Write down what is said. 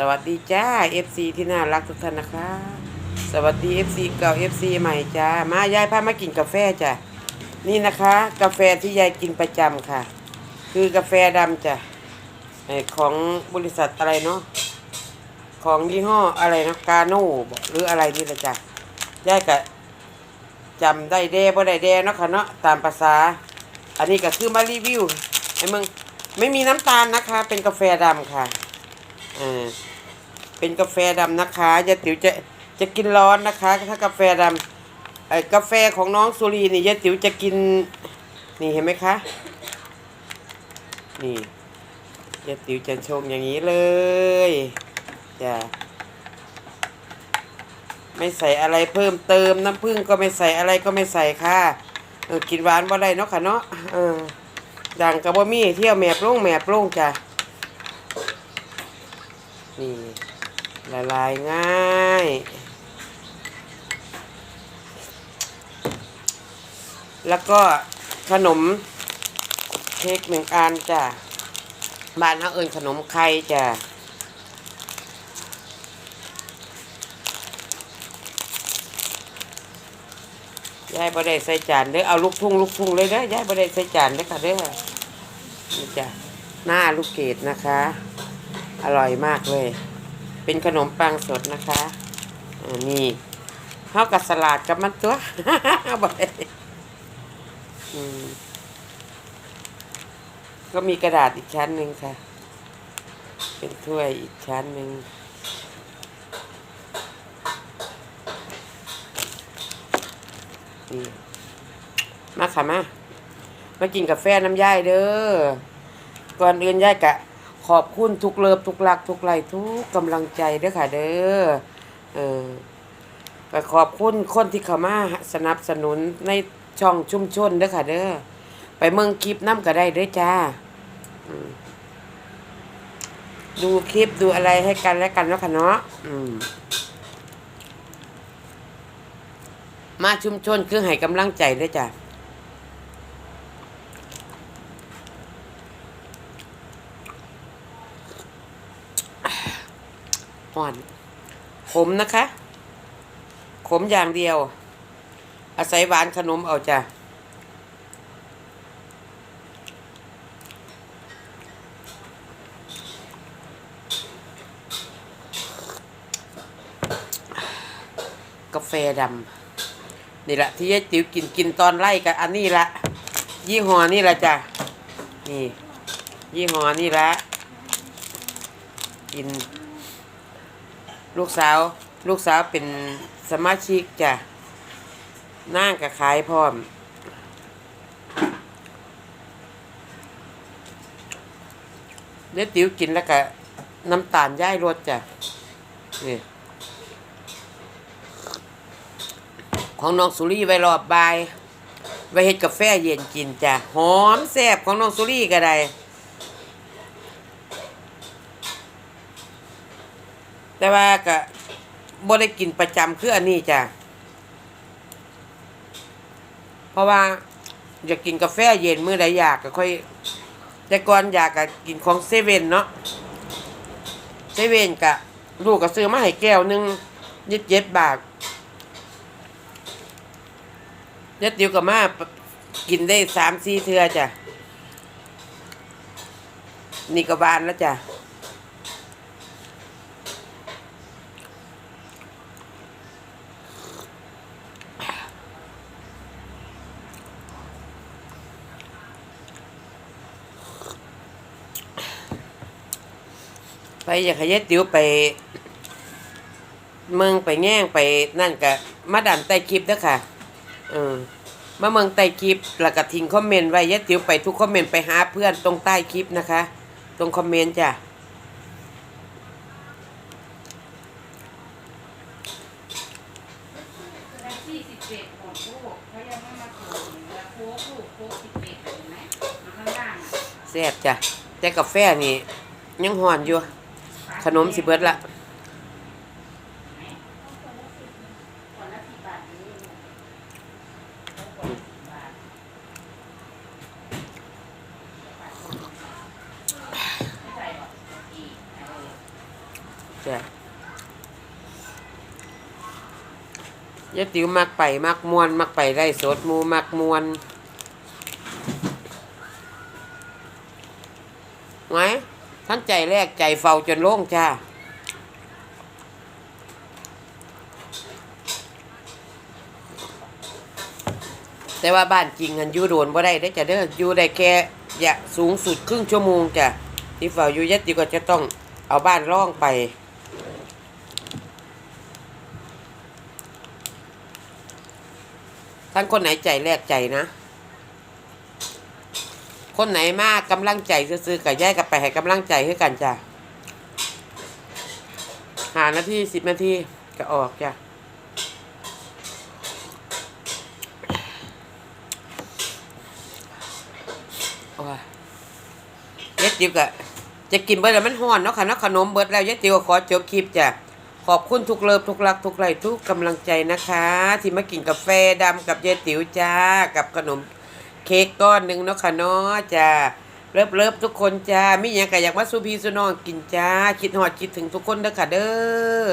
สวัสดีจ้า FC ที่น่ารักทุกท่านนะคะ สวัสดี FC เก่า FC ใหม่จ้า มายายพามากินกาแฟจ้ะ นี่นะคะ กาแฟที่ยายกินประจำค่ะ คือกาแฟดำจ้ะของบริษัทอะไรเนาะ ของยี่ห้ออะไรนะกาโน่หรืออะไรนี่แหละจ้ะ ยายก็จำได้แด่บ่ได้แด่เนาะค่ะเนาะตามภาษา อันนี้ก็คือมารีวิวไอ้มึงไม่มีน้ำตาลนะคะ เป็นกาแฟดำค่ะเออ เป็นกาแฟดำนะคะยายติ๋วจะจะกินร้อนนะคะ ถ้ากาแฟดำไอ้กาแฟของน้องสุรีนี่ยายติ๋วจะกินนี่เห็นไหมคะ นี่ยายติ๋วจะชงอย่างนี้เลยจะไม่ใส่อะไรเพิ่มเติมน้ำผึ้งก็ไม่ใส่อะไรก็ไม่ใส่ค่ะเออกินหวานบ่ได้เนาะค่ะเนาะเออดังกับบ่มีเที่ยวแมบลงแมบลงจ้ะนี่ ละลายง่าย แล้วก็ขนมเค้กหนึ่งอันจ้ะบ้านเขาเอิญขนมไข่จ้ะยายบ่ได้ใส่จานเด้อเอาลูกทุ่งลูกทุ่งเลยเด้อยายบ่ได้ใส่จานเด้อค่ะเด้อนี่จ้ะหน้าลูกเกดนะคะ อร่อยมากเลย เป็นขนมปังสดนะคะอ่านี่เฮาวกับสลัดกับมันตัวบ่อืมก็มีกระดาษอีกชั้นหนึ่งค่ะ เป็นถ้วยอีกชั้นหนึ่งนี่มาค่ะมา มากินกาแฟน้ำย่ายเด้อ ก่อนอื่นย่ายกะ ขอบคุณทุกเลิฟทุกรัก ทุกไลทุกกำลังใจเด้อค่ะ เด้อเออก็ขอบคุณคนที่เข้ามาสนับสนุนในช่องชุมชนเด้อค่ะ เด้อไปเมืองคลิปน้ำก็ได้เด้อจ้าดูคลิปดูอะไรให้กันและกันเนาะค่ะเนาะมมาชุมชนคือให้กำลังใจด้วยจ้ะ ห่อน ขมนะคะ ขมอย่างเดียว อาศัยหวานขนมเอาจ้ะกาแฟดำนี่แหละที่ยายติ๋วกินกินตอนไล่กับอันนี้ละยี่ห้อนี่ละจ้ะนี่ยี่ห้อนี่ละกิน ลูกสาว ลูกสาวเป็นสมาชิกจ้ะนั่งกับขายพร้อม เดี๋ยวติ๋วกินแล้วก็น้ำตาลย่ายรสจ้ะนี่ของน้องสุรีไว้รอบบาย ไว้เฮ็ดกาแฟเย็นกินจ้ะ หอมแซ่บของน้องสุรีก็ได้ แต่ว่าก็บ่ได้กินประจำคืออันนี้จ้ะ เพราะว่าอยากกินกาแฟเย็นมื้อใดอยากก็ค่อย แต่ก่อนอยากก็กินของเซเว่นเนาะเซเว่นกะลูกก็ซื้อมาให้แก้วหนึงยี่สิบเจ็ดบาทเน็ดเดียวกับมากินได้สามสี่เทือจ้ะ นี่ก็บานแล้วจ้ะ ไปอยากให้ย็ดติ๋วไป เมืองไปแง่งไปนั่นกะมาดันใต้คลิปเด้อค่ะเออมาเมืองใต้คลิปแล้วก็ทิ้งคอมเมนต์ไว้ยะติ๋วไปทุกคอมเมนต์ไปหาเพื่อนตรงใต้คลิปนะคะ ตรงคอมเมนต์จ้ะแล้วโค้กลูกโค้กสิบเอ็ดเห็นไหมอยู่ข้างล่างอะแซ่บจ้ะแต่กาแฟนี่ยังหอนอยู่ ขนมสิเบิดละคนละใส่เออจ้ะยายติ๋วมักไปมักมวน มักไปไร่สดหมูมักมวนไง ท่านใจแรกใจเฝ้าจนโล่งจ้าแต่ว่าบ้านจริงอันอยู่โดนบ่ได้ได้จะเด้ออยู่ได้แค่อยาสูงสุดครึ่งชั่วโมงจ้ะที่เฝ้าอยู่ยัดติก็จะต้องเอาบ้านร่องไป ท่านคนไหนใจแรกใจนะ คนไหนมากกำลังใจซื้อๆกับย่ายกับไปให้กำลังใจให้กันจ้ะหานาทีสิบนาทีก็ออกจ้ะโอ้ยยายติ๋วก็จะกินเบิดแล้วมันห้อนเนาะค่ะเนาะขนมเบิร์ดแล้วเยายติ๋วก็ขอจบคลิปจ้ะขอบคุณทุกเลิฟทุกรักทุกไลทุกกำลังใจนะคะ ที่มากินกาแฟดำกับเยายติ๋วจ้ากับขนม เค้กก้อนหนึ่งเนาะค่ะเนาะจ้าเลิฟเลิฟทุกคนจ้ามีอย่างก็อยากมาสูพีสุนองกินจ้าคิดหอดคิดถึงทุกคนเด้อค่ะเด้อ